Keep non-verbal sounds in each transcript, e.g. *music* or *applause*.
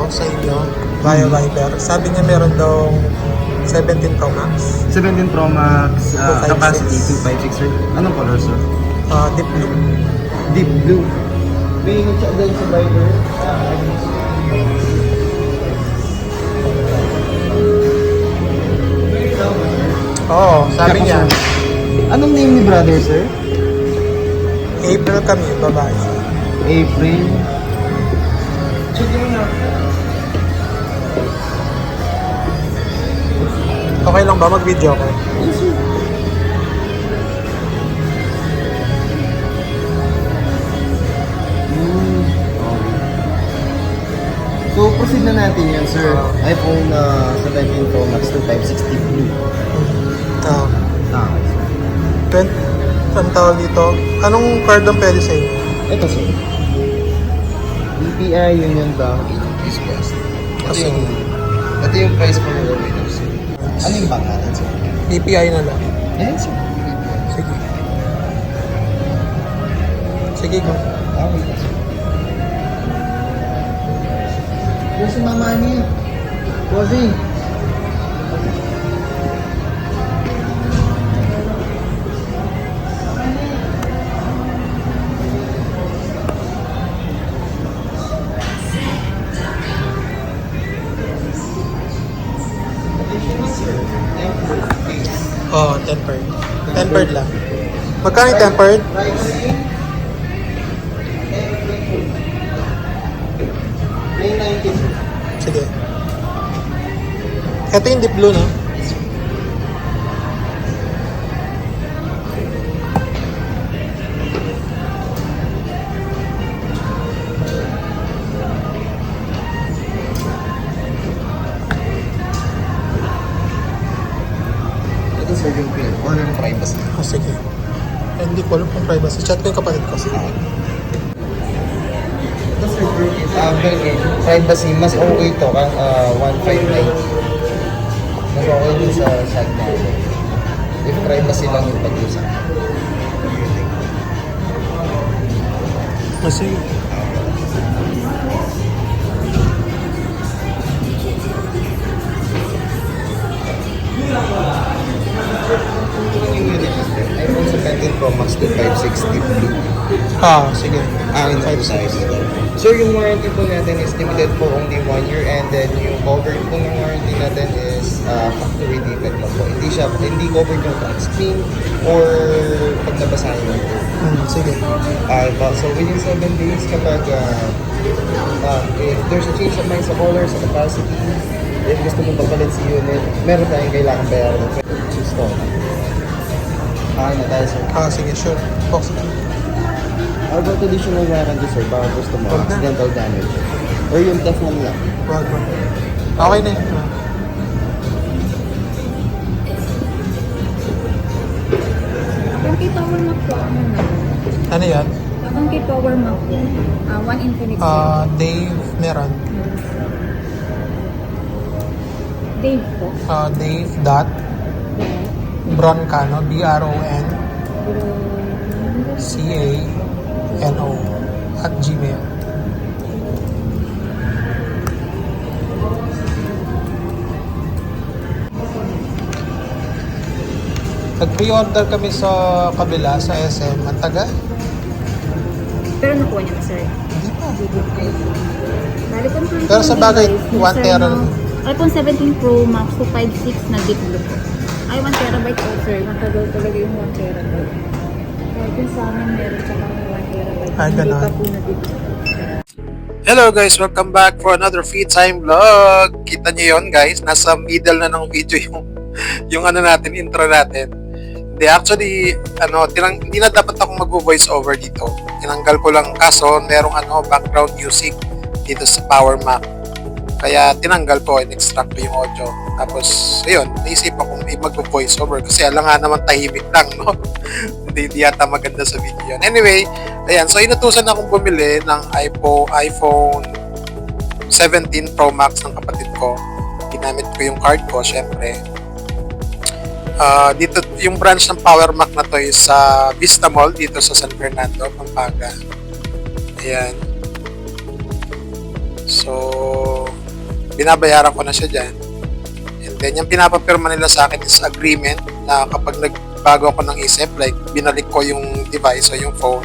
ko sa inyo via Viber. Sabi niya meron daw 17 Pro Max. 17 Pro Max, uh, 256. capacity 256, sir. Anong color, sir? Uh, deep blue. Deep blue. May nag-check din sa Viber. Oo, sabi niya. Anong name ni brother, sir? April kami, babae. April. Okay lang ba mag-video ko? Hmm. So, proceed na natin yan, sir. iPhone uh, 17 Pro Max 2560 Blue. Ah, Ah, uh, ang tawag dito? Anong card ang pwede sa inyo? Ito, sir. BPI Union Bank East West. Ito Kasi- yung, ito yung price po ng sir. Ano yung bank natin, sir? BPI na lang. Sir. Sige. Sige, go. Okay, sir. Yung si mama niya. Bossing. Magkano yung tempered? Sige. Ito yung deep blue, no? Chat ko yung kapatid ko. Sige. Ito, sir, uh, privacy, mas okay to kang uh, 1590. Mas okay din sa shot natin. If privacy lang yung pag-usap. Oh, sige. Ito yung unit iPhone 17 Pro Max 2560 Blue. Ah, sige. Po tayo dito. Sir, yung warranty po natin is limited po only one year and then yung covered po ng warranty natin is uh, factory defect lang po. Hindi siya, hindi covered yung touch screen or pag nabasahin yung Hmm, sige. Uh, but, so within 7 days kapag uh, uh, if there's a change of mind sa color, sa capacity, if gusto mong papalit sa unit, meron tayong kailangan bayaran ng install. Ah, na tayo sir. Ah, sige, sure. Box na. How about additional warranty sir? Baka gusto mo, Wag na. accidental damage. Or yung theft man lang. Wag mo. Okay na yun. Ah. Power Mac po, ano na? Ano yan? Abang kay Power Mac po, ah, one infinite. Ah, Dave meron. Dave po. Ah, Dave dot Broncano, B-R-O-N C-A-N-O at gmail. Nag-pre-order kami sa kabila, sa SM. Ang taga? Pero nakuha niya na, sir. Hindi pa. Bali, Pero sa bagay, device, 1 sir, tera iPhone 17 Pro Max 256 na deep blue po. Ay, 1 terabyte po, sir. Matagal talaga yung 1 terabyte. Kahit yung sa amin, meron siya kami 1 terabyte. Ay, Hindi ganon. pa po na deep blue. Hello guys, welcome back for another free time vlog. Kita niyo yon guys, nasa middle na ng video yung *laughs* yung ano natin, intro natin. Hindi, actually, ano, tinang, hindi na dapat akong mag-voice over dito. Tinanggal ko lang kaso merong ano, background music dito sa Power Mac. Kaya tinanggal ko and extract ko yung audio. Tapos, ayun, naisip ako mag-voice over kasi alam nga naman tahimik lang, no? *laughs* hindi, hindi yata maganda sa video. Anyway, ayan, so inutusan akong bumili ng iPhone, iPhone 17 Pro Max ng kapatid ko. Ginamit ko yung card ko, syempre. Ah, dito, yung branch ng Power Mac na to is sa Vista Mall dito sa San Fernando, Pampanga. Ayan. So, binabayaran ko na siya dyan. Then, yung pinapapirma nila sa akin is agreement na kapag nagbago ako ng isip, like binalik ko yung device o yung phone,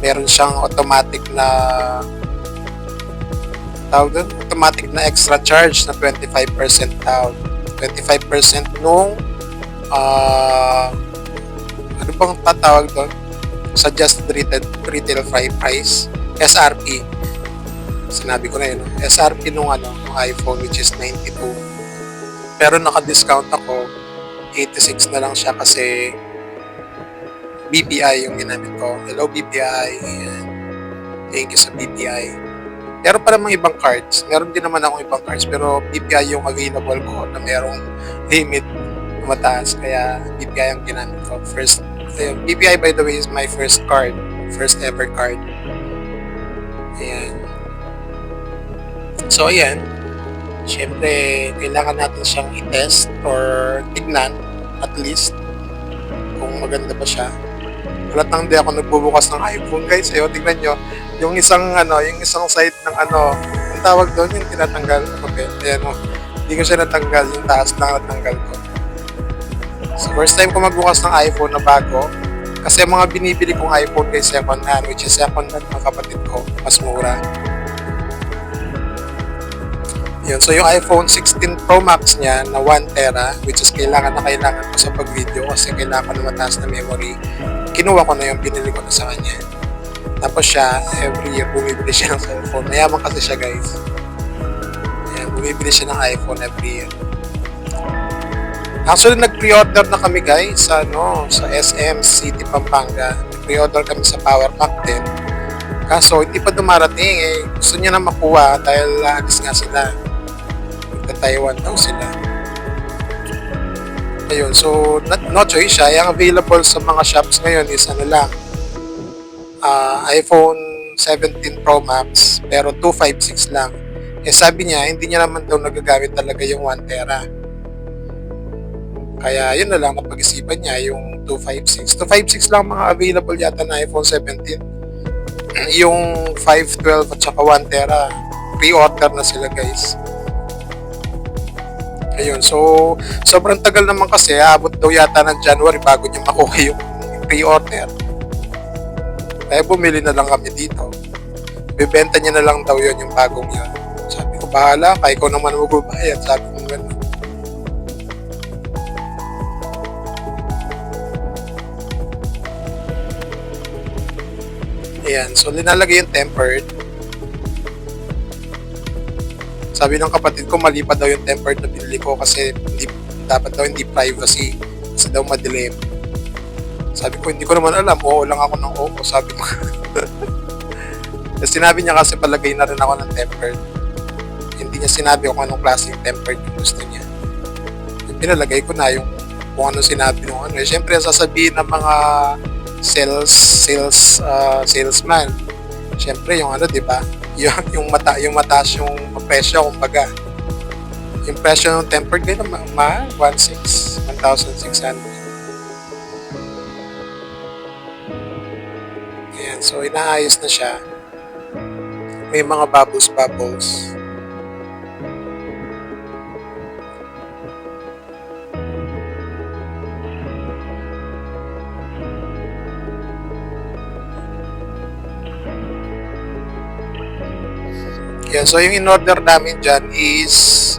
meron siyang automatic na tawag doon, automatic na extra charge na 25% down. 25% nung ah ano bang tatawag doon? Suggested retail, retail price, SRP. Sinabi ko na yun? SRP nung ano, nung iPhone which is 92. Pero naka-discount ako, 86 na lang siya kasi BPI yung ginamit ko. Hello BPI. Ayan. Thank you sa BPI. Meron pa namang ibang cards. Meron din naman akong ibang cards pero BPI yung available ko na merong limit na mataas. Kaya BPI ang ginamit ko. First. BPI by the way is my first card. First ever card. Ayan. So, ayan. Siyempre, kailangan natin siyang i-test or tignan at least kung maganda ba siya. Halatang di ako nagbubukas ng iPhone guys. Ayo, tignan nyo. Yung isang ano, yung isang side ng ano, ang tawag doon yung tinatanggal na papel. Ayan o. Hindi ko siya natanggal. Yung taas lang natanggal ko. So, first time ko magbukas ng iPhone na bago. Kasi ang mga binibili kong iPhone guys second hand, which is second hand ng kapatid ko, mas mura. Yun. So, yung iPhone 16 Pro Max niya na 1 tera, which is kailangan na kailangan ko sa pag-video kasi kailangan ko na mataas na memory, kinuha ko na yung binili ko na sa kanya. Tapos siya, every year bumibili siya ng cellphone. Mayaman kasi siya guys. Ayan, bumibili siya ng iPhone every year. Actually, nag-pre-order na kami guys sa, ano, sa SM City, Pampanga. Nag-pre-order kami sa Power Pack din. Kaso, hindi pa dumarating eh. Gusto niya na makuha dahil aalis nga sila. Magta-Taiwan daw sila. Ayun, so not, no choice siya. Yung available sa mga shops ngayon is ano lang, ah, iPhone 17 Pro Max, pero 256 lang. Eh sabi niya, hindi niya naman daw nagagamit talaga yung 1 tera. Kaya yun na lang napag-isipan niya yung 256. 256 lang mga available yata na iPhone 17 *clears throat* yung 512 at saka 1 tera pre-order na sila guys ayun so sobrang tagal naman kasi abot daw yata ng January bago niya makuha yung pre-order. Kaya bumili na lang kami dito. Bibenta niya na lang daw yun yung bagong yun. Sabi ko bahala ka ikaw naman magbabayad. Sabi ko gano'n Ayan, so linalagay yung tempered. Sabi ng kapatid ko, mali pa daw yung tempered na binili ko kasi hindi, dapat daw hindi privacy kasi daw madilim. Sabi ko, hindi ko naman alam. Oo lang ako ng oo. Sabi ko. Tapos *laughs* sinabi niya kasi palagay na rin ako ng tempered. Hindi niya sinabi kung anong klaseng tempered yung gusto niya. Yung pinalagay ko na yung kung ano sinabi nung ano. Eh, Siyempre, sasabihin ng mga sales sales uh, salesman. Siyempre yung ano, 'di ba? *laughs* Yung yung mata yung mataas yung presyo kumbaga. Yung presyo ng tempered din ma, ma 16 1600. Ayan, so inaayos na siya. May mga bubbles Yan, so yung in-order namin dyan is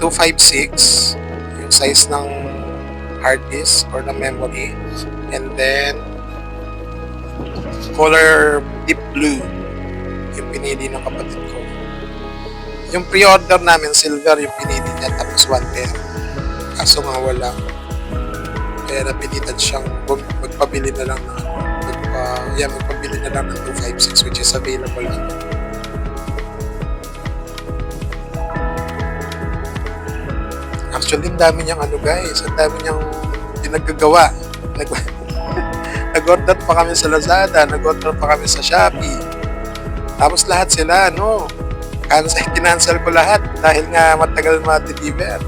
256 yung size ng hard disk or ng memory. And then color deep blue yung pinili ng kapatid ko. Yung pre-order namin silver yung pinili niya tapos 110 kaso nga wala. Kaya napilitan siyang magpabili na lang ng magpa, yeah, magpabili na lang ng 256 which is available Actually, ang dami niyang ano guys, ang dami niyang pinaggagawa. Nag *laughs* nag-order pa kami sa Lazada, nag-order pa kami sa Shopee. Tapos lahat sila, ano, cancel, kinancel ko lahat dahil nga matagal ma-deliver.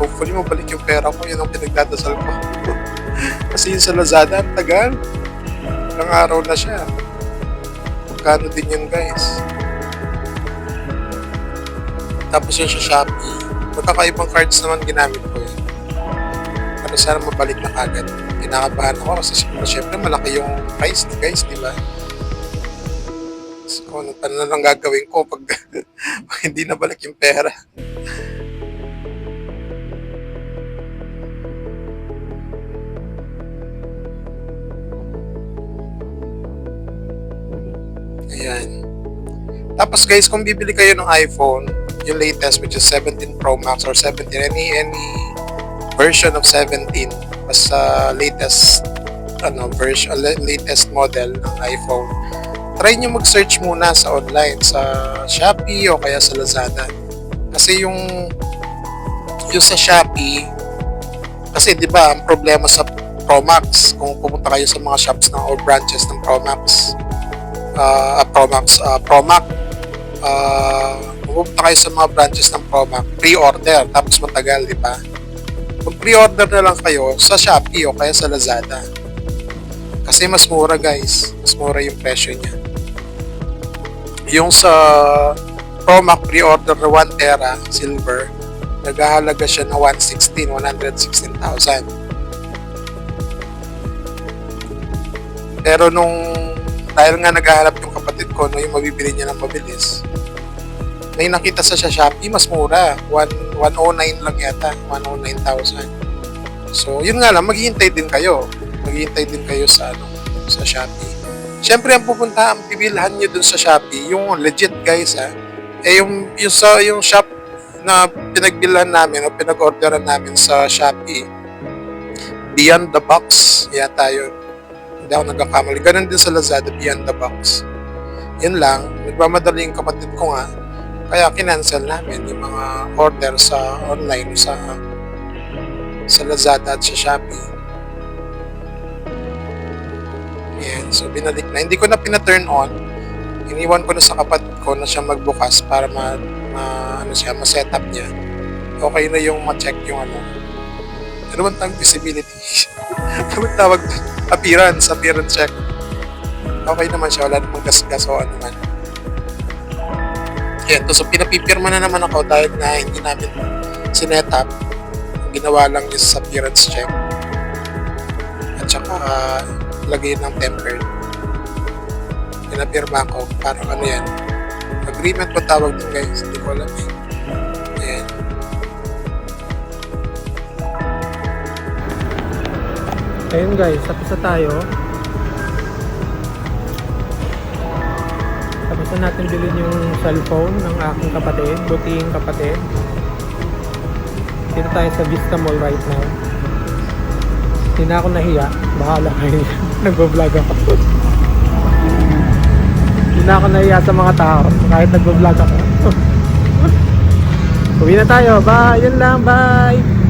Hopefully, mabalik yung pera ko, yun ang pinagdadasal ko. *laughs* Kasi yung sa Lazada, ang tagal. Ilang araw na siya. Magkano din yun guys? Tapos yung sa Shopee, magkakaibang cards naman ginamit ko eh. Ano sana mabalik na kagad. Kinakabahan ako kasi syempre malaki yung price guys, di ba? So, ano pa na lang gagawin ko pag, *laughs* pag hindi na balik yung pera. Ayan. Tapos guys, kung bibili kayo ng iPhone, yung latest which is 17 Pro Max or 17, any, any version of 17, basta latest ano, version, latest model ng iPhone, try nyo mag-search muna sa online, sa Shopee o kaya sa Lazada. Kasi yung yung sa Shopee, kasi di ba ang problema sa Pro Max, kung pumunta kayo sa mga shops ng or branches ng Pro Max, uh, Pro Max, uh, Pro Max, uh, pumunta kayo sa mga branches ng Pro Max, pre-order, tapos matagal, di ba? Kung pre-order na lang kayo sa Shopee o kaya sa Lazada. Kasi mas mura guys, mas mura yung presyo niya. Yung sa Pro Max pre-order na 1 tera silver, naghahalaga siya na 116, 116,000. Pero nung dahil nga naghahanap yung kapatid ko no, yung mabibili niya ng mabilis, may nakita sa Shopee, mas mura. 1, 109 lang yata. 109,000. So, yun nga lang, maghihintay din kayo. Maghihintay din kayo sa, ano, sa Shopee. Siyempre, ang pupunta, ang bibilhan nyo dun sa Shopee, yung legit guys ha, eh yung, yung sa yung shop na pinagbilhan namin o pinag-orderan namin sa Shopee, Beyond the Box, yata yun. Hindi ako nagkakamali. Ganun din sa Lazada, Beyond the Box. Yun lang, nagmamadali kapatid ko nga, kaya kinancel namin yung mga order sa online sa sa Lazada at sa Shopee. Yan, so binalik na. Hindi ko na pina-turn on. Iniwan ko na sa kapatid ko na siya magbukas para ma, ma ano siya, ma-set up niya. Okay na yung ma-check yung ano. Ano bang tawag visibility? *laughs* ano tawag appearance, appearance check. Okay naman siya, wala namang gas-gas o ano man. Yan, so pinapipirma na naman ako dahil na hindi namin sinet up. Ang ginawa lang is appearance check. At saka uh, lagay ng tempered. Pinapirma ko, parang ano yan. Agreement ba tawag din guys? Hindi ko alam eh. Ayun guys, tapos na tayo. Na natin bilhin yung cellphone ng aking kapatid, buting kapatid. Dito tayo sa Vista Mall right now. Hindi na ako nahiya. Bahala kayo. *laughs* Nagbo-vlog ako. Hindi na ako nahiya sa mga tao kahit nagbo-vlog ako. *laughs* Uwi na tayo. Bye! Yun lang. Bye!